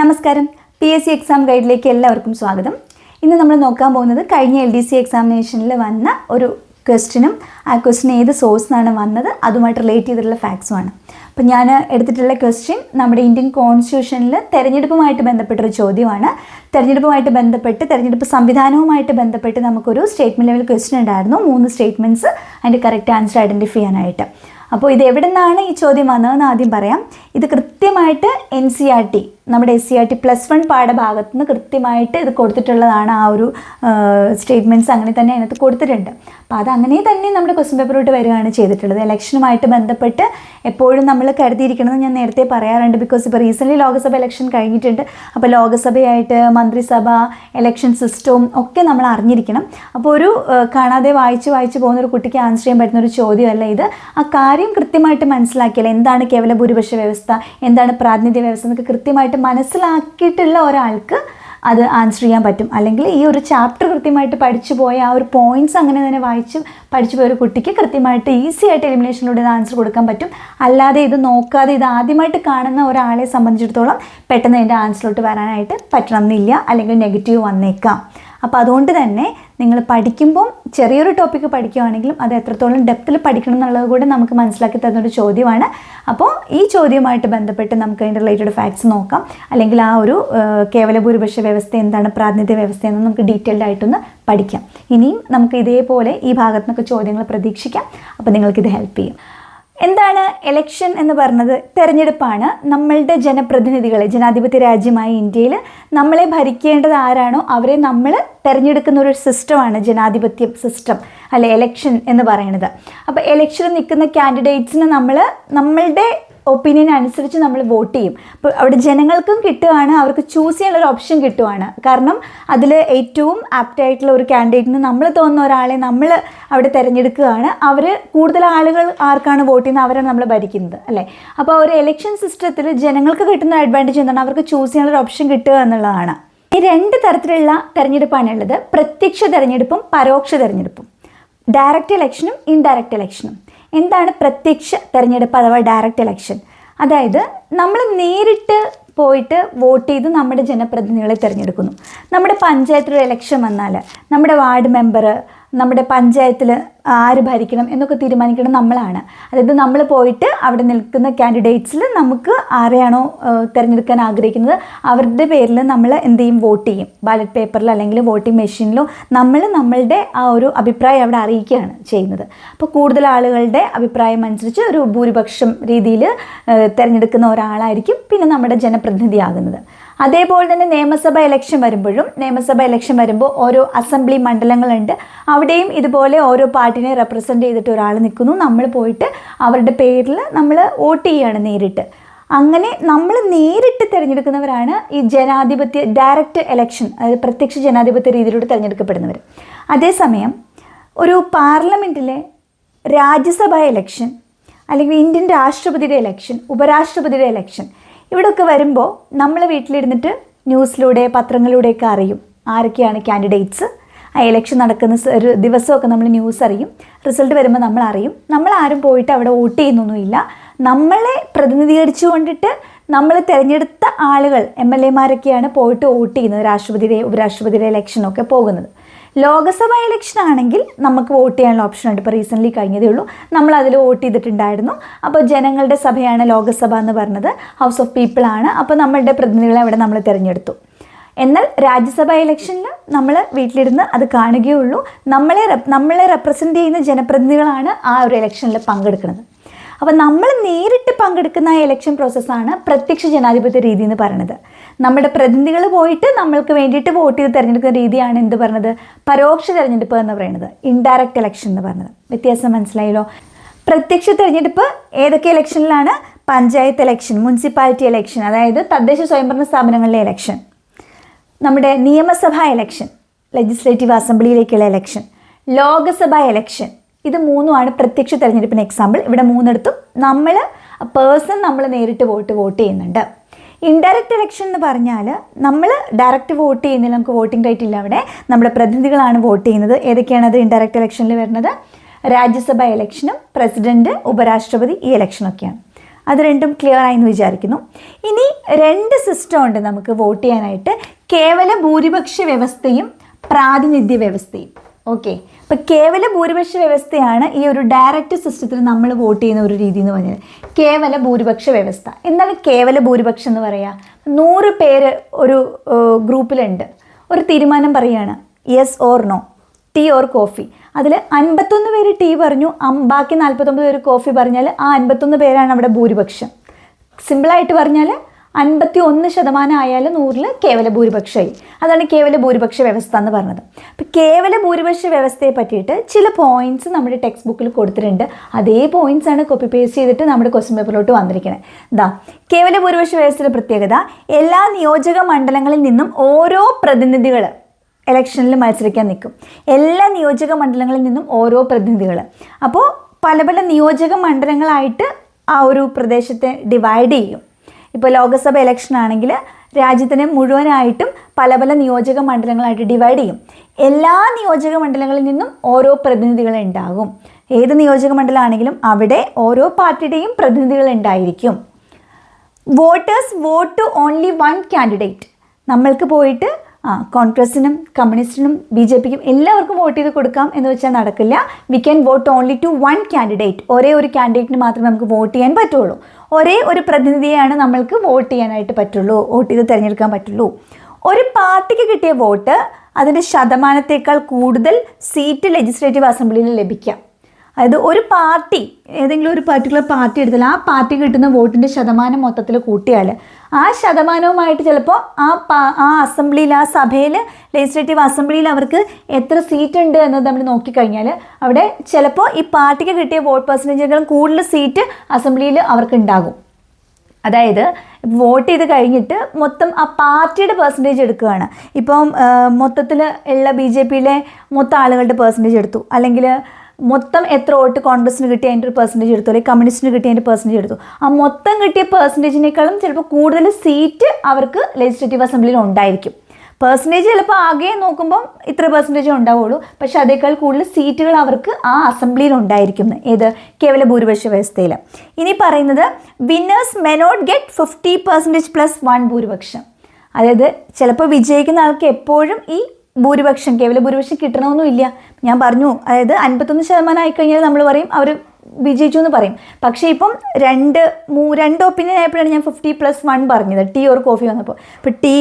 നമസ്കാരം. P S C exam ഗൈഡിലേക്ക് എല്ലാവർക്കും സ്വാഗതം. ഇന്ന് നമ്മൾ നോക്കാൻ പോകുന്നത് കഴിഞ്ഞ എൽ ഡി സി എക്സാമിനേഷനിൽ വന്ന ഒരു ക്വസ്റ്റിനും ആ ക്വസ്റ്റിന് ഏത് സോഴ്സ് നിന്നാണ് വന്നത് അതുമായിട്ട് റിലേറ്റ് ചെയ്തിട്ടുള്ള ഫാക്ട്സുമാണ് അപ്പം ഞാൻ എടുത്തിട്ടുള്ള ക്വസ്റ്റ്യൻ നമ്മുടെ ഇന്ത്യൻ കോൺസ്റ്റിറ്റ്യൂഷനിൽ തെരഞ്ഞെടുപ്പുമായിട്ട് ബന്ധപ്പെട്ടൊരു ചോദ്യമാണ്. തെരഞ്ഞെടുപ്പുമായിട്ട് ബന്ധപ്പെട്ട് തെരഞ്ഞെടുപ്പ് സംവിധാനവുമായിട്ട് ബന്ധപ്പെട്ട് നമുക്കൊരു സ്റ്റേറ്റ്മെന്റ് ലെവൽ ക്വസ്റ്റ്യൻ ഉണ്ടായിരുന്നു. മൂന്ന് സ്റ്റേറ്റ്മെന്റ്സ് അതിന്റെ കറക്റ്റ് ആൻസർ ഐഡന്റിഫൈ ചെയ്യാനായിട്ട്. അപ്പോൾ ഇത് എവിടെ നിന്നാണ് ഈ ചോദ്യം വന്നതെന്ന് ആദ്യം പറയാം. ഇത് കൃത്യമായിട്ട് എൻ സി ആർ ടി നമ്മുടെ S C R T plus one പാഠഭാഗത്ത് നിന്ന് കൃത്യമായിട്ട് ഇത് കൊടുത്തിട്ടുള്ളതാണ് ആ ഒരു സ്റ്റേറ്റ്മെന്റ്സ് അങ്ങനെ തന്നെ അതിനകത്ത് കൊടുത്തിട്ടുണ്ട്. അപ്പോൾ അത് അങ്ങനെ തന്നെ നമ്മുടെ ക്വസ്റ്റ്യൻ പേപ്പറോട്ട് വരികയാണ് ചെയ്തിട്ടുള്ളത്. ഇലക്ഷനുമായിട്ട് ബന്ധപ്പെട്ട് എപ്പോഴും നമ്മൾ കരുതിയിരിക്കണമെന്ന് ഞാൻ നേരത്തെ പറയാറുണ്ട്. ബിക്കോസ് ഇപ്പോൾ റീസെന്റ്ലി ലോക്സഭ ഇലക്ഷൻ കഴിഞ്ഞിട്ടുണ്ട്. അപ്പോൾ ലോക്സഭയായിട്ട് മന്ത്രിസഭ ഇലക്ഷൻ സിസ്റ്റവും ഒക്കെ നമ്മൾ അറിഞ്ഞിരിക്കണം. അപ്പോൾ ഒരു കാണാതെ വായിച്ച് വായിച്ച് പോകുന്ന ഒരു കുട്ടിക്ക് ആൻസർ ചെയ്യാൻ പറ്റുന്ന ഒരു ചോദ്യമല്ല ഇത്. ആ കാര്യം കൃത്യമായിട്ട് മനസ്സിലാക്കിയാൽ എന്താണ് കേവല ഭൂരിപക്ഷ വ്യവസ്ഥ? എന്താണ് പ്രാതിനിധ്യ വ്യവസ്ഥ? എന്നൊക്കെ കൃത്യമായിട്ട് മനസ്സിലാക്കിയിട്ടുള്ള ഒരാൾക്ക് അത് ആൻസർ ചെയ്യാൻ പറ്റും. അല്ലെങ്കിൽ ഈ ഒരു ചാപ്റ്റർ കൃത്യമായിട്ട് പഠിച്ചു പോയ ആ ഒരു പോയിന്റ്സ് അങ്ങനെ തന്നെ വായിച്ച് പഠിച്ചു പോയ ഒരു കുട്ടിക്ക് കൃത്യമായിട്ട് ഈസി ആയിട്ട് എലിമിനേഷനിലൂടെ ഇത് ആൻസർ കൊടുക്കാൻ പറ്റും. അല്ലാതെ ഇത് നോക്കാതെ ഇത് ആദ്യമായിട്ട് കാണുന്ന ഒരാളെ സംബന്ധിച്ചിടത്തോളം പെട്ടെന്ന് അതിന്റെ ആൻസറിലോട്ട് വരാനായിട്ട് പറ്റണം എന്നില്ല അല്ലെങ്കിൽ നെഗറ്റീവ് വന്നേക്കാം. അപ്പോൾ അതുകൊണ്ട് തന്നെ നിങ്ങൾ പഠിക്കുമ്പോൾ ചെറിയൊരു ടോപ്പിക്ക് പഠിക്കുകയാണെങ്കിലും അത് എത്രത്തോളം ഡെപ്തിൽ പഠിക്കണം എന്നുള്ളത് കൂടെ നമുക്ക് മനസ്സിലാക്കി തന്നൊരു ചോദ്യമാണ്. അപ്പോൾ ഈ ചോദ്യവുമായിട്ട് ബന്ധപ്പെട്ട് നമുക്ക് അതിന്റെ റിലേറ്റഡ് ഫാക്ട്സ് നോക്കാം. അല്ലെങ്കിൽ ആ ഒരു കേവല ഭൂരിപക്ഷ വ്യവസ്ഥ എന്താണ് പ്രാതിനിധ്യ വ്യവസ്ഥ എന്ന് നമുക്ക് ഡീറ്റെയിൽഡ് ആയിട്ടൊന്ന് പഠിക്കാം. ഇനിയും നമുക്ക് ഇതേപോലെ ഈ ഭാഗത്തു നിന്നൊക്കെ ചോദ്യങ്ങൾ പ്രതീക്ഷിക്കാം. അപ്പോൾ നിങ്ങൾക്കിത് ഹെൽപ്പ് ചെയ്യും. എന്താണ് എലക്ഷൻ എന്ന് പറഞ്ഞത്? തെരഞ്ഞെടുപ്പാണ് നമ്മളുടെ ജനപ്രതിനിധികളെ ജനാധിപത്യ രാജ്യമായ ഇന്ത്യയിൽ നമ്മളെ ഭരിക്കേണ്ടത് ആരാണോ അവരെ നമ്മൾ തിരഞ്ഞെടുക്കുന്ന ഒരു സിസ്റ്റമാണ് ജനാധിപത്യ സിസ്റ്റം അല്ലെ എലക്ഷൻ എന്ന് പറയുന്നത്. അപ്പോൾ എലക്ഷനിൽ നിൽക്കുന്ന കാൻഡിഡേറ്റ്സിന് നമ്മൾ നമ്മളുടെ ഒപ്പീനിയൻ അനുസരിച്ച് നമ്മൾ വോട്ട് ചെയ്യും. അപ്പോൾ അവിടെ ജനങ്ങൾക്കും കിട്ടുകയാണ് അവർക്ക് ചൂസ് ചെയ്യാനുള്ള ഒരു ഓപ്ഷൻ കിട്ടുവാണ്. കാരണം അതിൽ ഏറ്റവും ആപ്റ്റായിട്ടുള്ള ഒരു കാൻഡിഡേറ്റിന് നമ്മൾ തോന്നുന്ന ഒരാളെ നമ്മൾ അവിടെ തിരഞ്ഞെടുക്കുകയാണ്. അവർ കൂടുതൽ ആളുകൾ ആർക്കാണ് വോട്ട് ചെയ്യുന്നത് അവരാണ് നമ്മൾ ഭരിക്കുന്നത് അല്ലേ? അപ്പോൾ ഒരു എലക്ഷൻ സിസ്റ്റത്തിൽ ജനങ്ങൾക്ക് കിട്ടുന്ന അഡ്വാന്റേജ് എന്താണ്? അവർക്ക് ചൂസ് ചെയ്യാനുള്ള ഒരു ഓപ്ഷൻ കിട്ടുക എന്നുള്ളതാണ്. ഈ രണ്ട് തരത്തിലുള്ള തെരഞ്ഞെടുപ്പാണുള്ളത് പ്രത്യക്ഷ തെരഞ്ഞെടുപ്പും പരോക്ഷ തെരഞ്ഞെടുപ്പും. ഡയറക്റ്റ് ഇലക്ഷനും ഇൻഡയറക്റ്റ് ഇലക്ഷനും എന്താണ് പ്രത്യക്ഷ തെരഞ്ഞെടുപ്പ് അഥവാ ഡയറക്റ്റ് ഇലക്ഷൻ അതായത് നമ്മൾ നേരിട്ട് പോയിട്ട് വോട്ട് ചെയ്ത് നമ്മുടെ ജനപ്രതിനിധികളെ തിരഞ്ഞെടുക്കുന്നു. നമ്മുടെ പഞ്ചായത്തിലൊരു ഇലക്ഷൻ വന്നാൽ നമ്മുടെ വാർഡ് മെമ്പർ നമ്മുടെ പഞ്ചായത്തിൽ ആര് ഭരിക്കണം എന്നൊക്കെ തീരുമാനിക്കണം നമ്മളാണ്. അതായത് നമ്മൾ പോയിട്ട് അവിടെ നിൽക്കുന്ന കാൻഡിഡേറ്റ്സിൽ നമുക്ക് ആരെയാണോ തിരഞ്ഞെടുക്കാൻ ആഗ്രഹിക്കുന്നത് അവരുടെ പേരിൽ നമ്മൾ എന്ത് ചെയ്യും? വോട്ട് ചെയ്യും. ബാലറ്റ് പേപ്പറിൽ അല്ലെങ്കിൽ വോട്ടിംഗ് മെഷീനിലോ നമ്മൾ നമ്മളുടെ ആ ഒരു അഭിപ്രായം അവിടെ അറിയിക്കുകയാണ് ചെയ്യുന്നത്. അപ്പോൾ കൂടുതൽ ആളുകളുടെ അഭിപ്രായം അനുസരിച്ച് ഒരു ഭൂരിപക്ഷം രീതിയിൽ തിരഞ്ഞെടുക്കുന്ന ഒരാളായിരിക്കും പിന്നെ നമ്മുടെ ജനപ്രതിനിധിയാകുന്നത്. അതേപോലെ തന്നെ നിയമസഭ ഇലക്ഷൻ വരുമ്പോഴും നിയമസഭ ഇലക്ഷൻ വരുമ്പോൾ ഓരോ അസംബ്ലി മണ്ഡലങ്ങളുണ്ട്. അവിടെയും ഇതുപോലെ ഓരോ പാർട്ടിനെ റെപ്രസെന്റ് ചെയ്തിട്ട് ഒരാൾ നിൽക്കുന്നു. നമ്മൾ പോയിട്ട് അവരുടെ പേരിൽ നമ്മൾ വോട്ട് ചെയ്യുകയാണ് നേരിട്ട്. അങ്ങനെ നമ്മൾ നേരിട്ട് തിരഞ്ഞെടുക്കുന്നവരാണ് ഈ ജനാധിപത്യ ഡയറക്റ്റ് ഇലക്ഷൻ അതായത് പ്രത്യക്ഷ ജനാധിപത്യ രീതിയിലൂടെ തിരഞ്ഞെടുക്കപ്പെടുന്നവർ. അതേസമയം ഒരു പാർലമെന്റിലെ രാജ്യസഭാ ഇലക്ഷൻ അല്ലെങ്കിൽ ഇന്ത്യൻ രാഷ്ട്രപതിയുടെ ഇലക്ഷൻ ഉപരാഷ്ട്രപതിയുടെ ഇലക്ഷൻ ഇവിടെയൊക്കെ വരുമ്പോൾ നമ്മൾ വീട്ടിലിരുന്നിട്ട് ന്യൂസിലൂടെ പത്രങ്ങളിലൂടെയൊക്കെ അറിയും ആരൊക്കെയാണ് കാൻഡിഡേറ്റ്സ് ആ ഇലക്ഷൻ നടക്കുന്ന ഒരു ദിവസമൊക്കെ നമ്മൾ ന്യൂസ് അറിയും. റിസൾട്ട് വരുമ്പോൾ നമ്മൾ അറിയും. നമ്മൾ ആരും പോയിട്ട് അവിടെ വോട്ട് ചെയ്യുന്നൊന്നുമില്ല. നമ്മളെ പ്രതിനിധീകരിച്ചു കൊണ്ടിട്ട് നമ്മൾ തിരഞ്ഞെടുത്ത ആളുകൾ എം എൽ എമാരൊക്കെയാണ് പോയിട്ട് വോട്ട് ചെയ്യുന്നത്. രാഷ്ട്രപതിയുടെ ഉപരാഷ്ട്രപതിയുടെ ഇലക്ഷനൊക്കെ പോകുന്നത്. ലോകസഭ ഇലക്ഷൻ ആണെങ്കിൽ നമുക്ക് വോട്ട് ചെയ്യാനുള്ള ഓപ്ഷൻ ഉണ്ട്. ഇപ്പോൾ റീസെന്റ്ലി കഴിഞ്ഞതേ ഉള്ളൂ. നമ്മൾ അതിൽ വോട്ട് ചെയ്തിട്ടുണ്ടായിരുന്നു. അപ്പോൾ ജനങ്ങളുടെ സഭയാണ് ലോകസഭ എന്ന് പറഞ്ഞത്. ഹൗസ് ഓഫ് പീപ്പിൾ ആണ്. അപ്പോൾ നമ്മളുടെ പ്രതിനിധികളെ അവിടെ നമ്മൾ തിരഞ്ഞെടുത്തു. എന്നാൽ രാജ്യസഭ ഇലക്ഷനിൽ നമ്മൾ വീട്ടിലിരുന്ന് അത് കാണുകയുള്ളൂ നമ്മളെ നമ്മളെ റെപ്രസെന്റ് ചെയ്യുന്ന ജനപ്രതിനിധികളാണ് ആ ഒരു ഇലക്ഷനിൽ പങ്കെടുക്കുന്നത്. അപ്പോൾ നമ്മൾ നേരിട്ട് പങ്കെടുക്കുന്ന ഇലക്ഷൻ പ്രോസസ്സാണ് പ്രത്യക്ഷ ജനാധിപത്യ രീതി എന്ന് പറയുന്നത്. നമ്മുടെ പ്രതിനിധികൾ പോയിട്ട് നമ്മൾക്ക് വേണ്ടിയിട്ട് വോട്ട് ചെയ്ത് തിരഞ്ഞെടുക്കുന്ന രീതിയാണ് എന്ത് പറയുന്നത്? പരോക്ഷ തിരഞ്ഞെടുപ്പ് എന്ന് പറയുന്നത്. ഇൻഡയറക്റ്റ് ഇലക്ഷൻ എന്ന് പറയുന്നത്. വ്യത്യാസം മനസ്സിലായല്ലോ? പ്രത്യക്ഷ തിരഞ്ഞെടുപ്പ് ഏതൊക്കെ ഇലക്ഷനിലാണ് പഞ്ചായത്ത് ഇലക്ഷൻ മുനിസിപ്പാലിറ്റി ഇലക്ഷൻ അതായത് തദ്ദേശ സ്വയംഭരണ സ്ഥാപനങ്ങളിലെ ഇലക്ഷൻ നമ്മുടെ നിയമസഭാ ഇലക്ഷൻ ലെജിസ്ലേറ്റീവ് അസംബ്ലിയിലേക്കുള്ള ഇലക്ഷൻ ലോകസഭാ ഇലക്ഷൻ ഇത് മൂന്നുമാണ് പ്രത്യക്ഷ തെരഞ്ഞെടുപ്പിന് എക്സാമ്പിൾ ഇവിടെ മൂന്നിടത്തും നമ്മൾ പേഴ്സൺ നമ്മൾ നേരിട്ട് വോട്ട് വോട്ട് ചെയ്യുന്നുണ്ട്. ഇൻഡയറക്റ്റ് ഇലക്ഷൻ എന്ന് പറഞ്ഞാൽ നമ്മൾ ഡയറക്റ്റ് വോട്ട് ചെയ്യുന്നില്ല നമുക്ക് വോട്ടിംഗ് റൈറ്റ് ഇല്ല അവിടെ. നമ്മുടെ പ്രതിനിധികളാണ് വോട്ട് ചെയ്യുന്നത്. ഏതൊക്കെയാണ് അത് ഇൻഡയറക്റ്റ് ഇലക്ഷനിൽ വരുന്നത്? രാജ്യസഭ ഇലക്ഷനും പ്രസിഡന്റ് ഉപരാഷ്ട്രപതി ഈ ഇലക്ഷനൊക്കെയാണ് അത് രണ്ടും ക്ലിയർ ആയി എന്ന് വിചാരിക്കുന്നു. ഇനി രണ്ട് സിസ്റ്റം ഉണ്ട് നമുക്ക് വോട്ട് ചെയ്യാനായിട്ട്. കേവല ഭൂരിപക്ഷ വ്യവസ്ഥയും പ്രാതിനിധ്യ വ്യവസ്ഥയും. ഓക്കെ അപ്പോൾ കേവല ഭൂരിപക്ഷ വ്യവസ്ഥയാണ് ഈ ഒരു ഡയറക്റ്റ് സിസ്റ്റത്തിൽ നമ്മൾ വോട്ട് ചെയ്യുന്ന ഒരു രീതി എന്ന് പറഞ്ഞത്. കേവല ഭൂരിപക്ഷ വ്യവസ്ഥ. എന്താണ് കേവല ഭൂരിപക്ഷം എന്ന് പറയാ? നൂറ് പേര് ഒരു ഗ്രൂപ്പിലുണ്ട്. ഒരു തീരുമാനം പറയുകയാണ് yes or no tea or coffee അതിൽ അൻപത്തൊന്ന് പേര് ടീ പറഞ്ഞു. ബാക്കി നാൽപ്പത്തൊമ്പത് പേര് കോഫി പറഞ്ഞാൽ ആ അൻപത്തൊന്ന് പേരാണ് അവിടെ ഭൂരിപക്ഷം. സിമ്പിളായിട്ട് പറഞ്ഞാൽ അൻപത്തി ഒന്ന് ശതമാനം ആയാലും നൂറിൽ കേവല ഭൂരിപക്ഷമായി. അതാണ് കേവല ഭൂരിപക്ഷ വ്യവസ്ഥ എന്ന് പറഞ്ഞത്. അപ്പോൾ കേവല ഭൂരിപക്ഷ വ്യവസ്ഥയെ പറ്റിയിട്ട് ചില പോയിന്റ്സ് നമ്മുടെ ടെക്സ്റ്റ് ബുക്കിൽ കൊടുത്തിട്ടുണ്ട്. അതേ പോയിന്റ്സ് ആണ് കോപ്പി പേസ്റ്റ് ചെയ്തിട്ട് നമ്മുടെ ക്വസ്റ്റ്യൻ പേപ്പറിലോട്ട് വന്നിരിക്കുന്നത് എന്താ കേവല ഭൂരിപക്ഷ വ്യവസ്ഥയുടെ പ്രത്യേകത എല്ലാ നിയോജക മണ്ഡലങ്ങളിൽ നിന്നും ഓരോ പ്രതിനിധികൾ ഇലക്ഷനിൽ മത്സരിക്കാൻ നിൽക്കും. എല്ലാ നിയോജക മണ്ഡലങ്ങളിൽ നിന്നും ഓരോ പ്രതിനിധികൾ അപ്പോൾ പല പല നിയോജക മണ്ഡലങ്ങളായിട്ട് ആ ഒരു പ്രദേശത്തെ ഡിവൈഡ് ചെയ്യും. ഇപ്പോൾ ലോക്സഭ ഇലക്ഷൻ ആണെങ്കിൽ രാജ്യത്തിനെ മുഴുവനായിട്ടും പല പല നിയോജക മണ്ഡലങ്ങളായിട്ട് ഡിവൈഡ് ചെയ്യും. എല്ലാ നിയോജക മണ്ഡലങ്ങളിൽ നിന്നും ഓരോ പ്രതിനിധികൾ ഉണ്ടാകും. ഏത് നിയോജക മണ്ഡലമാണെങ്കിലും അവിടെ ഓരോ പാർട്ടിയുടെയും പ്രതിനിധികൾ ഉണ്ടായിരിക്കും. Voters vote to only one candidate നമ്മൾക്ക് പോയിട്ട് ആ കോൺഗ്രസിനും കമ്മ്യൂണിസ്റ്റിനും ബി ജെ പിക്കും എല്ലാവർക്കും വോട്ട് ചെയ്ത് കൊടുക്കാം എന്ന് വെച്ചാൽ നടക്കില്ല. We can vote only to one candidate ഒരേ ഒരു കാൻഡിഡേറ്റിന് മാത്രമേ നമുക്ക് വോട്ട് ചെയ്യാൻ പറ്റുള്ളൂ. ഒരേ ഒരു പ്രതിനിധിയെയാണ് നമ്മൾക്ക് വോട്ട് ചെയ്യാനായിട്ട് പറ്റുള്ളൂ വോട്ട് ചെയ്ത് തിരഞ്ഞെടുക്കാൻ പറ്റുള്ളൂ. ഒരു പാർട്ടിക്ക് കിട്ടിയ വോട്ട് അതിന്റെ ശതമാനത്തേക്കാൾ കൂടുതൽ സീറ്റ് ലെജിസ്ലേറ്റീവ് അസംബ്ലിയിൽ ലഭിക്കാം. അതായത് ഒരു പാർട്ടി ഏതെങ്കിലും ഒരു പർട്ടിക്കുലർ പാർട്ടി എടുത്താൽ ആ പാർട്ടി കിട്ടുന്ന വോട്ടിന്റെ ശതമാനം മൊത്തത്തിൽ കൂട്ടിയാൽ ആ ശതമാനവുമായിട്ട് ചിലപ്പോൾ ആ പാ- ആ അസംബ്ലിയിൽ ആ സഭയിൽ ലെജിസ്ലേറ്റീവ് അസംബ്ലിയിൽ അവർക്ക് എത്ര സീറ്റ് ഉണ്ട് എന്നത് നമ്മൾ നോക്കിക്കഴിഞ്ഞാൽ അവിടെ ചിലപ്പോൾ ഈ പാർട്ടിക്ക് കിട്ടിയ വോട്ട് പെർസെന്റേജിനേക്കാളും കൂടുതൽ സീറ്റ് അസംബ്ലിയിൽ അവർക്ക് ഉണ്ടാകും. അതായത് വോട്ട് ചെയ്ത് കഴിഞ്ഞിട്ട് മൊത്തം ആ പാർട്ടിയുടെ പെർസെന്റേജ് എടുക്കുകയാണ്. ഇപ്പം മൊത്തത്തിൽ ഉള്ള ബി ജെ പിയിലെ മൊത്തം ആളുകളുടെ പെർസെന്റേജ് എടുത്തു. അല്ലെങ്കിൽ മൊത്തം എത്ര വോട്ട് കോൺഗ്രസിന് കിട്ടിയ അതിന്റെ ഒരു പെർസെന്റേജ് എടുത്തു അല്ലെങ്കിൽ കമ്മ്യൂണിസ്റ്റിന് കിട്ടിയ അതിന്റെ പെർസെന്റേജ് എടുത്തു. ആ മൊത്തം കിട്ടിയ പെർസെന്റേജിനേക്കാളും ചിലപ്പോൾ കൂടുതൽ സീറ്റ് അവർക്ക് ലെജിസ്ലേറ്റീവ് അസംബ്ലിയിൽ ഉണ്ടായിരിക്കും. പെർസെന്റേജ് ചിലപ്പോൾ ആകെ നോക്കുമ്പം ഇത്ര പെർസെന്റേജ് ഉണ്ടാവുള്ളൂ. പക്ഷേ അതേക്കാൾ കൂടുതൽ സീറ്റുകൾ അവർക്ക് ആ അസംബ്ലിയിൽ ഉണ്ടായിരിക്കും. ഏത്? കേവല ഭൂരിപക്ഷ വ്യവസ്ഥയിൽ. ഇനി പറയുന്നത് winners may not get fifty percentage plus one ഭൂരിപക്ഷം. അതായത് ചിലപ്പോൾ വിജയിക്കുന്ന ആൾക്ക് എപ്പോഴും ഈ ഭൂരിപക്ഷം കേവല ഭൂരിപക്ഷം കിട്ടണമെന്നില്ല ഞാൻ പറഞ്ഞു അതായത് അൻപത്തൊന്ന് ശതമാനം ആയിക്കഴിഞ്ഞാൽ നമ്മൾ പറയും അവർ വിജയിച്ചു എന്ന് പറയും. പക്ഷേ ഇപ്പം രണ്ട് മൂ രണ്ട് ഒപ്പീനിയൻ ആയപ്പോഴാണ് ഞാൻ ഫിഫ്റ്റി പ്ലസ് വൺ പറഞ്ഞത്. ടീ ഓർ കോഫി വന്നപ്പോൾ. ഇപ്പോൾ ടീ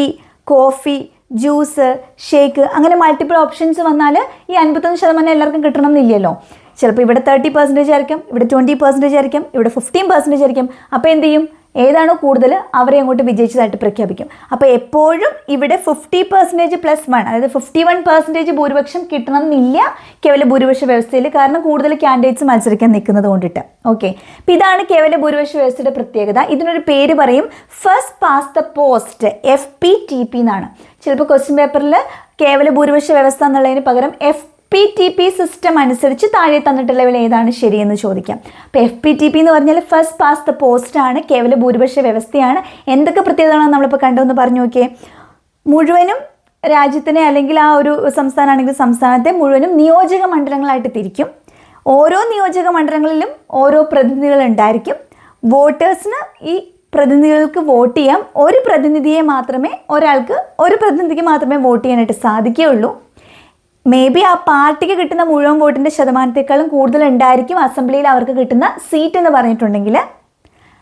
കോഫി ജ്യൂസ് ഷേക്ക് അങ്ങനെ മൾട്ടിപ്പിൾ ഓപ്ഷൻസ് വന്നാൽ ഈ അൻപത്തൊന്ന് ശതമാനം എല്ലാവർക്കും കിട്ടണം എന്നില്ലല്ലോ. ചിലപ്പോൾ ഇവിടെ തേർട്ടി പെർസെന്റേജ് ആയിരിക്കും ഇവിടെ ട്വന്റി പെർസെന്റേജ് ആയിരിക്കും ഇവിടെ ഫിഫ്റ്റീൻ പെർസെന്റേജ് ആയിരിക്കും. അപ്പോൾ എന്ത് ചെയ്യും? ഏതാണോ കൂടുതൽ അവരെ അങ്ങോട്ട് വിജയിച്ചതായിട്ട് പ്രഖ്യാപിക്കും. അപ്പോൾ എപ്പോഴും ഇവിടെ ഫിഫ്റ്റി പെർസെന്റേജ് പ്ലസ് വൺ അതായത് ഫിഫ്റ്റി വൺ പെർസെന്റേജ് ഭൂരിപക്ഷം കിട്ടണം എന്നില്ല കേവല ഭൂരിപക്ഷ വ്യവസ്ഥയിൽ കാരണം കൂടുതൽ കാൻഡിഡേറ്റ്സ് മത്സരിക്കാൻ നിൽക്കുന്നത് കൊണ്ടിട്ട്. ഓക്കെ അപ്പോൾ ഇതാണ് കേവല ഭൂരിപക്ഷ വ്യവസ്ഥയുടെ പ്രത്യേകത. ഇതിനൊരു പേര് പറയും first pass the post F P T P എന്നാണ്. ചിലപ്പോൾ ക്വസ്റ്റ്യൻ പേപ്പറിൽ കേവല ഭൂരിപക്ഷ വ്യവസ്ഥ എന്നുള്ളതിന് പകരം F P T P system അനുസരിച്ച് താഴെ തന്നിട്ടുള്ളവയിൽ ഏതാണ് ശരിയെന്ന് ചോദിക്കാം. അപ്പോൾ എഫ് പി ടി പി എന്ന് പറഞ്ഞാൽ ഫസ്റ്റ് പാസ് ദ പോസ്റ്റ് ആണ് കേവല ഭൂരിപക്ഷ വ്യവസ്ഥയാണ്. എന്തൊക്കെ പ്രത്യേകതകളാണ് നമ്മളിപ്പോൾ കണ്ടതെന്ന് പറഞ്ഞു നോക്കിയേ. മുഴുവനും രാജ്യത്തിനെ അല്ലെങ്കിൽ ആ ഒരു സംസ്ഥാനമാണെങ്കിൽ സംസ്ഥാനത്തെ മുഴുവനും നിയോജക മണ്ഡലങ്ങളായിട്ട് തിരിക്കും. ഓരോ നിയോജക മണ്ഡലങ്ങളിലും ഓരോ പ്രതിനിധികൾ ഉണ്ടായിരിക്കും. വോട്ടേഴ്സിന് ഈ പ്രതിനിധികൾക്ക് വോട്ട് ചെയ്യാം. ഒരു പ്രതിനിധിയെ മാത്രമേ ഒരാൾക്ക് ഒരു പ്രതിനിധിക്ക് മാത്രമേ വോട്ട് ചെയ്യാനായിട്ട് സാധിക്കുകയുള്ളൂ. മേ ബി ആ പാർട്ടിക്ക് കിട്ടുന്ന മുഴുവൻ വോട്ടിന്റെ ശതമാനത്തെക്കാളും കൂടുതൽ ഉണ്ടായിരിക്കും അസംബ്ലിയിൽ അവർക്ക് കിട്ടുന്ന സീറ്റ് എന്ന് പറഞ്ഞിട്ടുണ്ടെങ്കിൽ.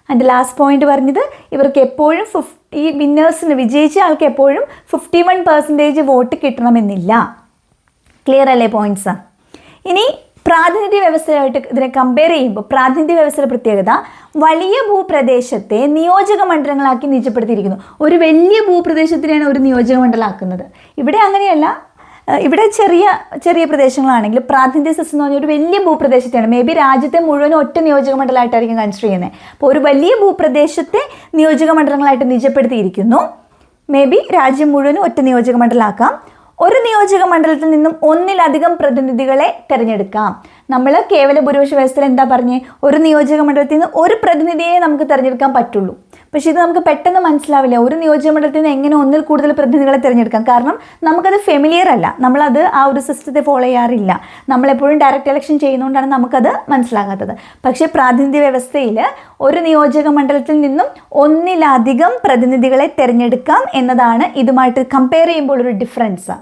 അതിന്റെ ലാസ്റ്റ് പോയിന്റ് പറഞ്ഞത് ഇവർക്ക് എപ്പോഴും ഫിഫ്റ്റി വിന്നേഴ്സിന് വിജയിച്ച ആൾക്ക് എപ്പോഴും ഫിഫ്റ്റി വൺ പെർസെന്റേജ് വോട്ട് കിട്ടണമെന്നില്ല. ക്ലിയർ അല്ലേ പോയിന്റ്സ് ഇനി പ്രാതിനിധ്യ വ്യവസ്ഥയായിട്ട് ഇതിനെ കമ്പയർ ചെയ്യുമ്പോൾ പ്രാതിനിധ്യ വ്യവസ്ഥയുടെ പ്രത്യേകത വലിയ ഭൂപ്രദേശത്തെ നിയോജക മണ്ഡലങ്ങളാക്കി നിജപ്പെടുത്തിയിരിക്കുന്നു. ഒരു വലിയ ഭൂപ്രദേശത്തിനെയാണ് ഒരു നിയോജക മണ്ഡലമാക്കുന്നത്. ഇവിടെ അങ്ങനെയല്ല ഇവിടെ ചെറിയ ചെറിയ പ്രദേശങ്ങളാണെങ്കിൽ പ്രാതിനിധ്യ സെസ് എന്ന് പറഞ്ഞാൽ ഒരു വലിയ ഭൂപ്രദേശത്തെയാണ്. മേ ബി രാജ്യത്തെ മുഴുവൻ ഒറ്റ നിയോജക മണ്ഡലമായിട്ടായിരിക്കും കൺസിഡർ ചെയ്യുന്നത് അപ്പോൾ ഒരു വലിയ ഭൂപ്രദേശത്തെ നിയോജക മണ്ഡലങ്ങളായിട്ട് നിജപ്പെടുത്തിയിരിക്കുന്നു. മേ ബി രാജ്യം മുഴുവനും ഒറ്റ നിയോജക മണ്ഡലമാക്കാം. ഒരു നിയോജക മണ്ഡലത്തിൽ നിന്നും ഒന്നിലധികം പ്രതിനിധികളെ തിരഞ്ഞെടുക്കാം. നമ്മൾ കേവല ഭൂരിപക്ഷ വ്യവസ്ഥയിൽ എന്താ പറഞ്ഞേ? ഒരു നിയോജക മണ്ഡലത്തിൽ നിന്ന് ഒരു പ്രതിനിധിയെ നമുക്ക് തിരഞ്ഞെടുക്കാൻ പറ്റുള്ളൂ. പക്ഷേ ഇത് നമുക്ക് പെട്ടെന്ന് മനസ്സിലാവില്ല. ഒരു നിയോജകമണ്ഡലത്തിൽ നിന്ന് എങ്ങനെ ഒന്നിൽ കൂടുതൽ പ്രതിനിധികളെ തിരഞ്ഞെടുക്കാം? കാരണം നമുക്കത് ഫെമിലിയർ അല്ല. നമ്മളത് ആ ഒരു സിസ്റ്റത്തെ ഫോളോ ചെയ്യാറില്ല. നമ്മളെപ്പോഴും ഡയറക്റ്റ് ഇലക്ഷൻ ചെയ്യുന്നതുകൊണ്ടാണ് നമുക്കത് മനസ്സിലാകാത്തത്. പക്ഷേ പ്രാതിനിധ്യ വ്യവസ്ഥയിൽ ഒരു നിയോജക മണ്ഡലത്തിൽ നിന്നും ഒന്നിലധികം പ്രതിനിധികളെ തിരഞ്ഞെടുക്കാം എന്നതാണ് ഇതുമായിട്ട് കമ്പയർ ചെയ്യുമ്പോൾ ഒരു ഡിഫറൻസ്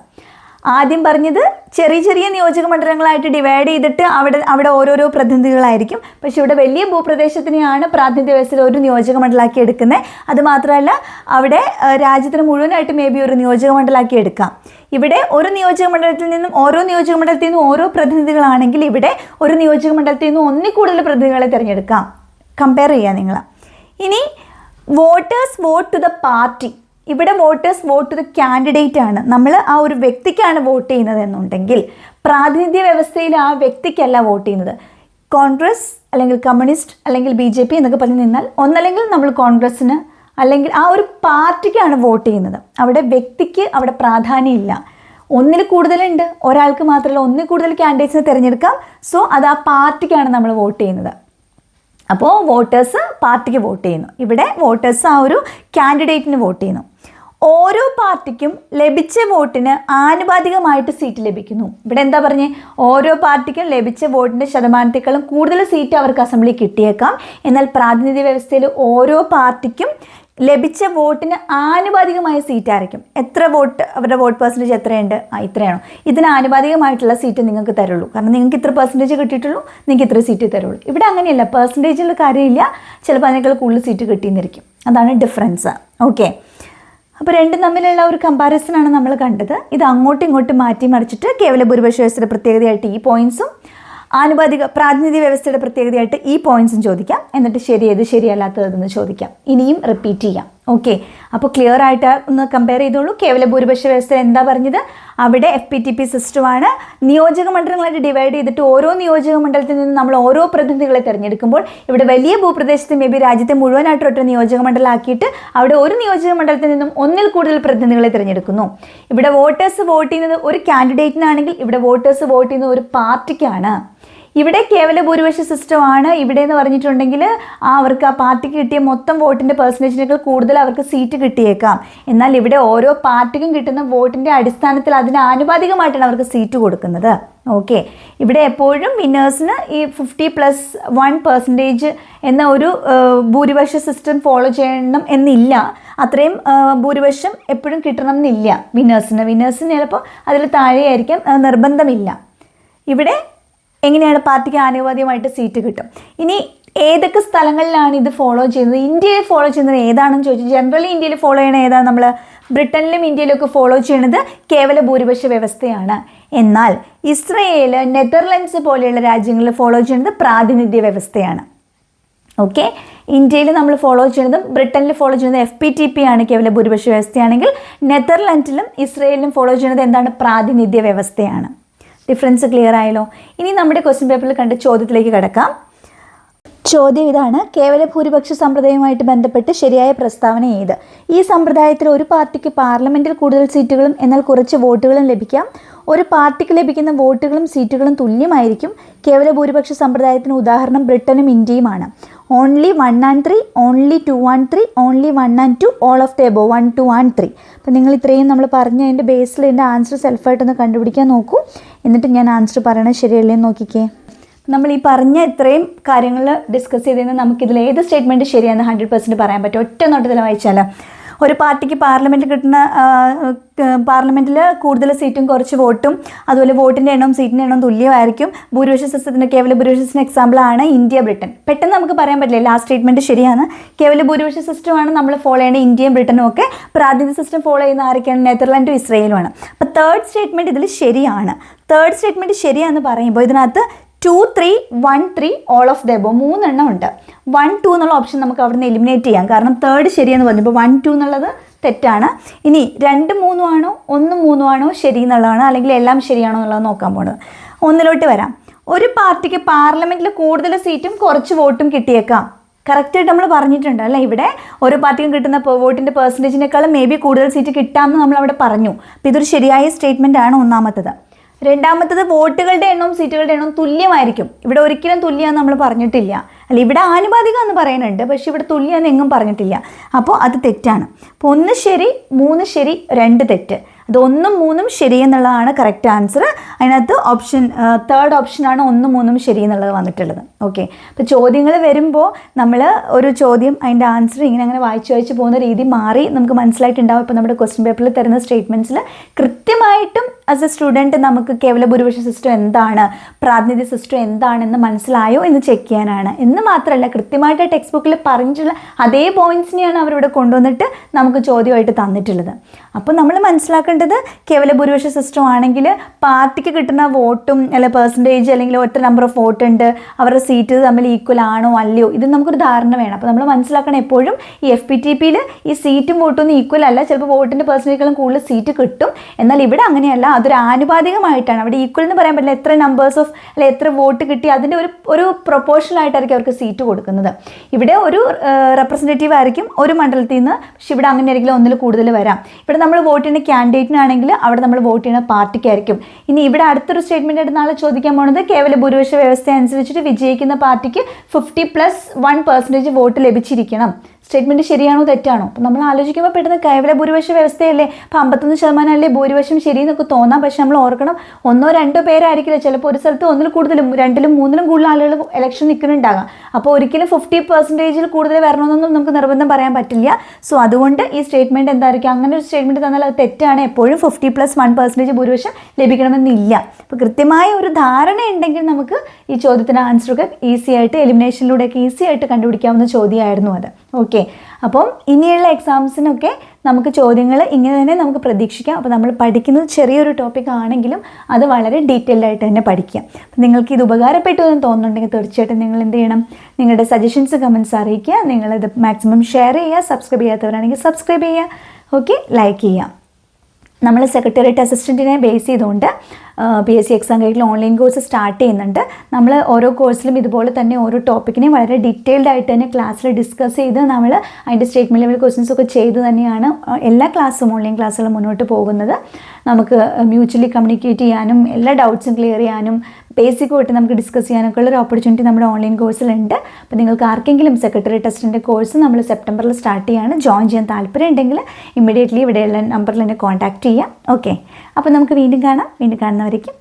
ആദ്യം പറഞ്ഞത് ചെറിയ ചെറിയ നിയോജക മണ്ഡലങ്ങളായിട്ട് ഡിവൈഡ് ചെയ്തിട്ട് അവിടെ അവിടെ ഓരോരോ പ്രതിനിധികളായിരിക്കും. പക്ഷെ ഇവിടെ വലിയ ഭൂപ്രദേശത്തിനെയാണ് പ്രാതിനിധ്യ വ്യവസ്ഥയിൽ ഒരു നിയോജക മണ്ഡലമാക്കി എടുക്കുന്നത്. അതുമാത്രമല്ല അവിടെ രാജ്യത്തിന് മുഴുവനായിട്ട് മേ ബി ഒരു നിയോജക മണ്ഡലമാക്കി എടുക്കാം. ഇവിടെ ഒരു നിയോജക മണ്ഡലത്തിൽ നിന്നും ഓരോ നിയോജക മണ്ഡലത്തിൽ നിന്നും ഓരോ പ്രതിനിധികളാണെങ്കിൽ ഇവിടെ ഒരു നിയോജക മണ്ഡലത്തിൽ നിന്നും ഒന്നിൽ കൂടുതൽ പ്രതിനിധികളെ തിരഞ്ഞെടുക്കാം. കമ്പയർ ചെയ്യാം നിങ്ങൾ ഇനി voters vote to the party ഇവിടെ വോട്ടേഴ്സ് വോട്ട് ഒരു കാൻഡിഡേറ്റ് ആണ്. നമ്മൾ ആ ഒരു വ്യക്തിക്കാണ് വോട്ട് ചെയ്യുന്നത് എന്നുണ്ടെങ്കിൽ പ്രാതിനിധ്യ വ്യവസ്ഥയിൽ ആ വ്യക്തിക്കല്ല വോട്ട് ചെയ്യുന്നത്. കോൺഗ്രസ് അല്ലെങ്കിൽ കമ്മ്യൂണിസ്റ്റ് അല്ലെങ്കിൽ ബി ജെ പി എന്നൊക്കെ പറഞ്ഞ് നിന്നാൽ ഒന്നല്ലെങ്കിൽ നമ്മൾ കോൺഗ്രസ്സിന് അല്ലെങ്കിൽ ആ ഒരു പാർട്ടിക്കാണ് വോട്ട് ചെയ്യുന്നത്. അവിടെ വ്യക്തിക്ക് അവിടെ പ്രാധാന്യമില്ല ഒന്നിൽ കൂടുതലുണ്ട് ഒരാൾക്ക് മാത്രമല്ല ഒന്നിൽ കൂടുതൽ കാൻഡിഡേറ്റ്സിനെ തിരഞ്ഞെടുക്കാം. സോ അത് ആ പാർട്ടിക്കാണ് നമ്മൾ വോട്ട് ചെയ്യുന്നത്. അപ്പോൾ വോട്ടേഴ്സ് പാർട്ടിക്ക് വോട്ട് ചെയ്യുന്നു. ഇവിടെ വോട്ടേഴ്സ് ആ ഒരു കാൻഡിഡേറ്റിന് വോട്ട് ചെയ്യുന്നു. ഓരോ പാർട്ടിക്കും ലഭിച്ച വോട്ടിന് ആനുപാതികമായിട്ട് സീറ്റ് ലഭിക്കുന്നു. ഇവിടെ എന്താ പറഞ്ഞേ? ഓരോ പാർട്ടിക്കും ലഭിച്ച വോട്ടിന്റെ ശതമാനത്തേക്കാളും കൂടുതൽ സീറ്റ് അവർക്ക് അസംബ്ലി കിട്ടിയേക്കാം. എന്നാൽ പ്രാതിനിധ്യ വ്യവസ്ഥയിൽ ഓരോ പാർട്ടിക്കും ലഭിച്ച വോട്ടിന് ആനുപാതികമായ സീറ്റ് ആയിരിക്കും എത്ര വോട്ട് അവരുടെ വോട്ട് പെർസെന്റേജ് എത്രയുണ്ട്? ആ ഇത്രയാണോ. ഇതിന് ആനുപാതികമായിട്ടുള്ള സീറ്റ് നിങ്ങൾക്ക് തരുള്ളൂ. കാരണം നിങ്ങൾക്ക് ഇത്ര പെർസെന്റേജ് കിട്ടിയിട്ടുള്ളൂ നിങ്ങൾക്ക് ഇത്ര സീറ്റ് തരുള്ളൂ. ഇവിടെ അങ്ങനെയല്ല പെർസെന്റേജിലുള്ള കാര്യമില്ല. ചിലപ്പോൾ അതിനേക്കാൾ കൂടുതൽ സീറ്റ് കിട്ടിയെന്നിരിക്കും. അതാണ് ഡിഫറൻസ് ഓക്കെ അപ്പോൾ രണ്ടും തമ്മിലുള്ള ഒരു കമ്പാരിസൺ ആണ് നമ്മൾ കണ്ടത്. ഇത് അങ്ങോട്ടും ഇങ്ങോട്ടും മാറ്റി മറിച്ചിട്ട് കേവല ഭൂരിപക്ഷ പ്രത്യേകതയായിട്ട് ഈ പോയിന്റ്സും ആനുപാതിക പ്രാതിനിധ്യ വ്യവസ്ഥയുടെ പ്രത്യേകതയായിട്ട് ഈ പോയിന്റ്സും ചോദിക്കാം. എന്നിട്ട് ശരിയേത് ശരിയല്ലാത്തതെന്ന് ചോദിക്കാം. ഇനിയും റിപ്പീറ്റ് ചെയ്യാം. ഓക്കെ അപ്പോൾ ക്ലിയർ ആയിട്ട് ഒന്ന് കമ്പയർ ചെയ്തോളൂ. കേവല ഭൂരിപക്ഷ വ്യവസ്ഥ എന്താ പറഞ്ഞത്? അവിടെ എഫ് പി ടി പി സിസ്റ്റമാണ് നിയോജക മണ്ഡലങ്ങളായിട്ട് ഡിവൈഡ് ചെയ്തിട്ട് ഓരോ നിയോജക മണ്ഡലത്തിൽ നിന്ന് നമ്മൾ ഓരോ പ്രതിനിധികളെ തിരഞ്ഞെടുക്കുമ്പോൾ ഇവിടെ വലിയ ഭൂപ്രദേശത്ത് മേ ബി രാജ്യത്തെ മുഴുവനായിട്ട് ഒറ്റ നിയോജക മണ്ഡലമാക്കിയിട്ട് അവിടെ ഒരു നിയോജക മണ്ഡലത്തിൽ നിന്നും ഒന്നിൽ കൂടുതൽ പ്രതിനിധികളെ തിരഞ്ഞെടുക്കുന്നു. ഇവിടെ വോട്ടേഴ്സ് വോട്ട് ചെയ്യുന്നത് ഒരു കാൻഡിഡേറ്റിനാണെങ്കിൽ ഇവിടെ വോട്ടേഴ്സ് വോട്ട് ചെയ്യുന്നത് ഒരു പാർട്ടിക്കാണ്. ഇവിടെ കേവല ഭൂരിപക്ഷ സിസ്റ്റമാണ് ഇവിടെ എന്ന് പറഞ്ഞിട്ടുണ്ടെങ്കിൽ ആ അവർക്ക് ആ പാർട്ടിക്ക് കിട്ടിയ മൊത്തം വോട്ടിന്റെ പെർസെന്റേജിനേക്കാൾ കൂടുതൽ അവർക്ക് സീറ്റ് കിട്ടിയേക്കാം. എന്നാൽ ഇവിടെ ഓരോ പാർട്ടിക്കും കിട്ടുന്ന വോട്ടിന്റെ അടിസ്ഥാനത്തിൽ അതിന് ആനുപാതികമായിട്ടാണ് അവർക്ക് സീറ്റ് കൊടുക്കുന്നത്. ഓക്കെ ഇവിടെ എപ്പോഴും വിന്നേഴ്സിന് ഈ ഫിഫ്റ്റി പ്ലസ് വൺ പെർസെന്റേജ് എന്ന ഒരു ഭൂരിപക്ഷ സിസ്റ്റം ഫോളോ ചെയ്യണം എന്നില്ല. അത്രയും ഭൂരിപക്ഷം എപ്പോഴും കിട്ടണം എന്നില്ല വിന്നേഴ്സിന് വിന്നേഴ്സിന് ചിലപ്പോൾ അതിൽ താഴെയായിരിക്കാം നിർബന്ധമില്ല. ഇവിടെ എങ്ങനെയാണ് പാർട്ടിക്ക് ആനുപാതികമായിട്ട് സീറ്റ് കിട്ടും? ഇനി ഏതൊക്കെ സ്ഥലങ്ങളിലാണ് ഇത് ഫോളോ ചെയ്യുന്നത്? ഇന്ത്യയിൽ ഫോളോ ചെയ്യുന്നത് ഏതാണെന്ന് ചോദിച്ചു. ജനറലി ഇന്ത്യയിൽ ഫോളോ ചെയ്യണ ഏതാണ് നമ്മൾ ബ്രിട്ടനിലും ഇന്ത്യയിലൊക്കെ ഫോളോ ചെയ്യുന്നത് കേവല ഭൂരിപക്ഷ വ്യവസ്ഥയാണ്. എന്നാൽ ഇസ്രയേൽ നെതർലൻഡ്സ് പോലെയുള്ള രാജ്യങ്ങളിൽ ഫോളോ ചെയ്യുന്നത് പ്രാതിനിധ്യ വ്യവസ്ഥയാണ്. ഓക്കെ? ഇന്ത്യയിൽ നമ്മൾ ഫോളോ ചെയ്യുന്നതും ബ്രിട്ടനിൽ ഫോളോ ചെയ്യുന്നത് എഫ് പി ടി പി ആണ് കേവല ഭൂരിപക്ഷ വ്യവസ്ഥയാണെങ്കിൽ നെതർലൻഡിലും ഇസ്രയേലിലും ഫോളോ ചെയ്യുന്നത് എന്താണ്? പ്രാതിനിധ്യ വ്യവസ്ഥയാണ്. ഡിഫറൻസ് ക്ലിയർ ആയല്ലോ? ഇനി നമ്മുടെ ക്വസ്റ്റ്യൻ പേപ്പറിൽ കണ്ട ചോദ്യത്തിലേക്ക് കിടക്കാം. ചോദ്യം ഇതാണ്. കേവല ഭൂരിപക്ഷ സമ്പ്രദായവുമായിട്ട് ബന്ധപ്പെട്ട് ശരിയായ പ്രസ്താവന ഏത്? ഈ സമ്പ്രദായത്തിൽ ഒരു പാർട്ടിക്ക് പാർലമെന്റിൽ കൂടുതൽ സീറ്റുകളും എന്നാൽ കുറച്ച് വോട്ടുകളും ലഭിക്കാം. ഒരു പാർട്ടിക്ക് ലഭിക്കുന്ന വോട്ടുകളും സീറ്റുകളും തുല്യമായിരിക്കും. കേവല ഭൂരിപക്ഷ സമ്പ്രദായത്തിന് ഉദാഹരണം ബ്രിട്ടനും ഇന്ത്യയുമാണ്. Only one and three only two and three only one and two all of the above one two and three അപ്പം നിങ്ങൾ ഇത്രയും നമ്മൾ പറഞ്ഞ അതിന്റെ ബേസിൽ എന്റെ ആൻസർ സെൽഫായിട്ടൊന്ന് കണ്ടുപിടിക്കാൻ നോക്കൂ. എന്നിട്ട് ഞാൻ ആൻസർ പറയണത് ശരിയല്ലേ എന്ന് നോക്കിക്കേ. നമ്മൾ ഈ പറഞ്ഞ ഇത്രയും കാര്യങ്ങൾ ഡിസ്കസ് ചെയ്തതിന് നമുക്കിതിൽ ഏത് സ്റ്റേറ്റ്മെന്റ് ശരിയാണെന്ന് ഹൺഡ്രഡ് പെർസെന്റ് പറയാൻ പറ്റും. ഒറ്റ നോട്ടത്തിൽ വായിച്ചാൽ ഒരു പാർട്ടിക്ക് പാർലമെന്റിൽ കിട്ടുന്ന പാർലമെന്റിൽ കൂടുതൽ സീറ്റും കുറച്ച് വോട്ടും അതുപോലെ വോട്ടിന്റെ എണ്ണവും സീറ്റിന്റെ എണ്ണവും തുല്യമായിരിക്കും. ഭൂരിപക്ഷ സിസ്റ്റത്തിന്റെ കേവല ഭൂരിപക്ഷ എക്സാമ്പിളാണ് ഇന്ത്യ ബ്രിട്ടൻ. പെട്ടെന്ന് നമുക്ക് പറയാൻ പറ്റില്ല ലാസ്റ്റ് സ്റ്റേറ്റ്മെന്റ് ശരിയാണ്. കേവല ഭൂരിപക്ഷ സിസ്റ്റമാണ് നമ്മൾ ഫോളോ ചെയ്യേണ്ട ഇന്ത്യയും ബ്രിട്ടനും ഒക്കെ. പ്രാതിനിധ്യ സിസ്റ്റം ഫോളോ ചെയ്യുന്ന ആരൊക്കെയാണ്? നെതർലാൻഡും ഇസ്രയേലുമാണ്. അപ്പോൾ തേർഡ് സ്റ്റേറ്റ്മെന്റ് ഇതിൽ ശരിയാണ്. തേർഡ് സ്റ്റേറ്റ്മെന്റ് ശരിയാണെന്ന് പറയുമ്പോൾ ഇതിനകത്ത് two three one three all of the above മൂന്നെണ്ണം ഉണ്ട്. വൺ ടു എന്നുള്ള ഓപ്ഷൻ നമുക്ക് അവിടെ നിന്ന് എലിമിനേറ്റ് ചെയ്യാം. കാരണം തേർഡ് ശരിയെന്ന് പറഞ്ഞു ഇപ്പോൾ വൺ ടു എന്നുള്ളത് തെറ്റാണ്. ഇനി രണ്ട് മൂന്നും ആണോ? ഒന്നും മൂന്നും ആണോ? ശരി എന്നുള്ളതാണ്. അല്ലെങ്കിൽ എല്ലാം ശരിയാണോ എന്നുള്ളത് നോക്കാൻ പോകുന്നത് ഒന്നിലോട്ട് വരാം. ഒരു പാർട്ടിക്ക് പാർലമെന്റിൽ കൂടുതൽ സീറ്റും കുറച്ച് വോട്ടും കിട്ടിയേക്കാം. കറക്റ്റായിട്ട് നമ്മൾ പറഞ്ഞിട്ടുണ്ട് അല്ലേ? ഇവിടെ ഓരോ പാർട്ടിക്കും കിട്ടുന്ന വോട്ടിന്റെ പെർസെന്റേജിനേക്കാളും മേ ബി കൂടുതൽ സീറ്റ് കിട്ടാമെന്ന് നമ്മൾ അവിടെ പറഞ്ഞു. അപ്പോൾ ഇതൊരു ശരിയായ സ്റ്റേറ്റ്മെന്റ് ആണ് ഒന്നാമത്തത്. രണ്ടാമത്തത് വോട്ടുകളുടെ എണ്ണവും സീറ്റുകളുടെ എണ്ണവും തുല്യമായിരിക്കും. ഇവിടെ ഒരിക്കലും തുല്യമെന്ന് നമ്മൾ പറഞ്ഞിട്ടില്ല. അല്ല ഇവിടെ ആനുപാതികം എന്ന് പറയുന്നുണ്ട് പക്ഷെ ഇവിടെ തുല്യം എന്ന് എങ്ങും പറഞ്ഞിട്ടില്ല. അപ്പോൾ അത് തെറ്റാണ്. അപ്പോൾ ഒന്ന് ശരി മൂന്ന് ശരി രണ്ട് തെറ്റ്. അത് ഒന്നും മൂന്നും ശരി എന്നുള്ളതാണ് കറക്റ്റ് ആൻസർ അതിനകത്ത് ഓപ്ഷൻ തേർഡ് ഓപ്ഷനാണ് ഒന്നും മൂന്നും ശരി എന്നുള്ളത് വന്നിട്ടുള്ളത്. ഓക്കെ അപ്പോൾ ചോദ്യങ്ങൾ വരുമ്പോൾ നമ്മൾ ഒരു ചോദ്യം അതിന്റെ ആൻസർ ഇങ്ങനെ അങ്ങനെ വായിച്ച് വായിച്ച് പോകുന്ന രീതി മാറി നമുക്ക് മനസ്സിലായിട്ടുണ്ടാവും. ഇപ്പോൾ നമ്മുടെ ക്വസ്റ്റ്യൻ പേപ്പറിൽ തരുന്ന സ്റ്റേറ്റ്മെന്റ്സിൽ കൃത്യമായിട്ടും ആസ് എ സ്റ്റുഡന്റ് നമുക്ക് കേവല ഭൂരിപക്ഷ സിസ്റ്റം എന്താണ് പ്രാതിനിധ്യ സിസ്റ്റം എന്താണെന്ന് മനസ്സിലായോ എന്ന് ചെക്ക് ചെയ്യാനാണ്. എന്ന് മാത്രമല്ല കൃത്യമായിട്ട് ടെക്സ്റ്റ് ബുക്കിൽ പറഞ്ഞിട്ടുള്ള അതേ പോയിന്റ്സിനെയാണ് അവരിവിടെ കൊണ്ടുവന്നിട്ട് നമുക്ക് ചോദ്യമായിട്ട് തന്നിട്ടുള്ളത്. അപ്പോൾ നമ്മൾ മനസ്സിലാക്കേണ്ടത് കേവല ഭൂരിപക്ഷ സിസ്റ്റം ആണെങ്കിൽ പാർട്ടിക്ക് കിട്ടുന്ന വോട്ടും അല്ലെ പെർസെന്റേജ് അല്ലെങ്കിൽ ഒറ്റ നമ്പർ ഓഫ് വോട്ട് ഉണ്ട് അവരുടെ സീറ്റ് തമ്മിൽ ഈക്വൽ ആണോ അല്ലയോ ഇത് നമുക്കൊരു ധാരണ വേണം. അപ്പോൾ നമ്മൾ മനസ്സിലാക്കണം എപ്പോഴും ഈ എഫ് പി ടി പിയിൽ ഈ സീറ്റും വോട്ടും ഒന്നും ഈക്വൽ അല്ല ചിലപ്പോൾ വോട്ടിന്റെ പെർസെന്റേജുകളും കൂടുതൽ സീറ്റ് കിട്ടും. എന്നാൽ ഇവിടെ അങ്ങനെയല്ല അതൊരു ആനുപാതികമായിട്ടാണ്. അവിടെ ഈക്വൽ എന്ന് പറയാൻ പറ്റില്ല എത്ര നമ്പേഴ്സ് ഓഫ് അല്ലെ എത്ര വോട്ട് കിട്ടി അതിന്റെ ഒരു ഒരു പ്രൊപ്പോർഷനായിട്ടായിരിക്കും അവർക്ക് സീറ്റ് കൊടുക്കുന്നത്. ഇവിടെ ഒരു റെപ്രസെന്റേറ്റീവ് ആയിരിക്കും ഒരു മണ്ഡലത്തിൽ നിന്ന് പക്ഷെ ഇവിടെ അങ്ങനെ ആയിരിക്കില്ല ഒന്നിൽ കൂടുതൽ വരാം. ഇവിടെ നമ്മൾ വോട്ടിന്റെ ചെയ്യുന്ന ക്യാൻഡിഡേറ്റിനാണെങ്കിൽ അവിടെ നമ്മൾ വോട്ട് ചെയ്യുന്ന പാർട്ടിക്കായിരിക്കും. ഇനി ഇവിടെ അടുത്തൊരു സ്റ്റേറ്റ്മെന്റ് ആയിട്ട് നാളെ ചോദിക്കാൻ പോകുന്നത് കേവല ഭൂരിപക്ഷ വ്യവസ്ഥ അനുസരിച്ചിട്ട് വിജയിക്കുന്ന പാർട്ടിക്ക് fifty plus one percentage vote ലഭിച്ചിരിക്കണം. Statement ശരിയാണോ തെറ്റാണോ? അപ്പം നമ്മൾ ആലോചിക്കുമ്പോൾ പെട്ടെന്ന് കേവല ഭൂരിപക്ഷ വ്യവസ്ഥയല്ലേ? അപ്പോൾ അമ്പത്തൊന്ന് ശതമാനം അല്ലേ ഭൂരിപക്ഷം ശരിയെന്നൊക്കെ തോന്നാം. പക്ഷെ നമ്മൾ ഓർക്കണം ഒന്നോ രണ്ടോ പേരായിരിക്കില്ല? ചിലപ്പോൾ ഒരു സ്ഥലത്ത് ഒന്നിൽ കൂടുതലും രണ്ടിലും മൂന്നിലും കൂടുതൽ ആളുകൾ ഇലക്ഷൻ നിൽക്കുന്നുണ്ടാകാം. അപ്പോൾ ഒരിക്കലും ഫിഫ്റ്റി പെർസെന്റേജിൽ കൂടുതൽ വരണമെന്നൊന്നും നമുക്ക് നിർബന്ധം പറയാൻ പറ്റില്ല. സോ അതുകൊണ്ട് ഈ സ്റ്റേറ്റ്മെന്റ് എന്തായിരിക്കും? അങ്ങനെ ഒരു സ്റ്റേറ്റ്മെന്റ് തന്നാൽ അത് തെറ്റാണ്. എപ്പോഴും ഫിഫ്റ്റി പ്ലസ് വൺ പെർസെന്റേജ് ഭൂരിപക്ഷം ലഭിക്കണമെന്നില്ല അപ്പോൾ കൃത്യമായ ഒരു ധാരണ ഉണ്ടെങ്കിൽ നമുക്ക് ഈ ചോദ്യത്തിന് ആൻസറൊക്കെ ഈസി ആയിട്ട് എലിമിനേഷനിലൂടെയൊക്കെ ഈസി ആയിട്ട് കണ്ടുപിടിക്കാവുന്ന ചോദ്യമായിരുന്നു അത്. ഓക്കെ അപ്പം ഇനിയുള്ള എക്സാംസിനൊക്കെ നമുക്ക് ചോദ്യങ്ങൾ ഇങ്ങനെ തന്നെ നമുക്ക് പ്രതീക്ഷിക്കാം. അപ്പോൾ നമ്മൾ പഠിക്കുന്നത് ചെറിയൊരു ടോപ്പിക് ആണെങ്കിലും അത് വളരെ ഡീറ്റെയിൽഡ് ആയിട്ട് തന്നെ പഠിക്കാം. അപ്പം നിങ്ങൾക്ക് ഇത് ഉപകാരപ്പെട്ടു എന്ന് തോന്നുന്നുണ്ടെങ്കിൽ തീർച്ചയായിട്ടും നിങ്ങൾ എന്ത് ചെയ്യണം? നിങ്ങളുടെ സജഷൻസ് കമൻസ് അറിയിക്കുക. നിങ്ങളിത് മാക്സിമം ഷെയർ ചെയ്യുക. സബ്സ്ക്രൈബ് ചെയ്യാത്തവരാണെങ്കിൽ സബ്സ്ക്രൈബ് ചെയ്യുക. ഓക്കെ ലൈക്ക് ചെയ്യുക. നമ്മൾ സെക്രട്ടേറിയറ്റ് അസിസ്റ്റന്റിനെ ബേസ് ചെയ്തുകൊണ്ട് പി എസ് സി എക്സാം കഴിഞ്ഞിട്ട് ഓൺലൈൻ കോഴ്സ് സ്റ്റാർട്ട് ചെയ്യുന്നുണ്ട്. നമ്മൾ ഓരോ കോഴ്സിലും ഇതുപോലെ തന്നെ ഓരോ ടോപ്പിക്കിനെയും വളരെ ഡീറ്റെയിൽഡ് ആയിട്ട് തന്നെ ക്ലാസ്സിൽ ഡിസ്കസ് ചെയ്ത് നമ്മൾ അതിന്റെ സ്റ്റേറ്റ്മെന്റ് ലെവൽ ക്വസ്റ്റ്യൻസ് ഒക്കെ ചെയ്ത് തന്നെയാണ് എല്ലാ ക്ലാസ്സും ഓൺലൈൻ ക്ലാസ്സുകളും മുന്നോട്ട് പോകുന്നത്. നമുക്ക് മ്യൂച്വലി കമ്മ്യൂണിക്കേറ്റ് ചെയ്യാനും എല്ലാ ഡൗട്ട്സും ക്ലിയർ ചെയ്യാനും ബേസിക് ആയിട്ട് നമുക്ക് ഡിസ്കസ് ചെയ്യാനൊക്കെ ഉള്ള ഒരു ഓപ്പർച്യൂണിറ്റി നമ്മുടെ ഓൺലൈൻ കോഴ്സിലുണ്ട് അപ്പോൾ നിങ്ങൾക്ക് ആർക്കെങ്കിലും സെക്രട്ടറി ടെസ്റ്റിന്റെ കോഴ്സ് നമ്മൾ സെപ്റ്റംബറിൽ സ്റ്റാർട്ട് ചെയ്യാണ്. ജോയിൻ ചെയ്യാൻ താല്പര്യം ഉണ്ടെങ്കിൽ ഇമ്മീഡിയറ്റ്ലി ഇവിടെയുള്ള നമ്പറിൽ എന്നെ കോൺടാക്റ്റ് ചെയ്യാം. ഓക്കെ അപ്പോൾ നമുക്ക് വീണ്ടും കാണാം. വീണ്ടും കാണുന്നവരേക്കും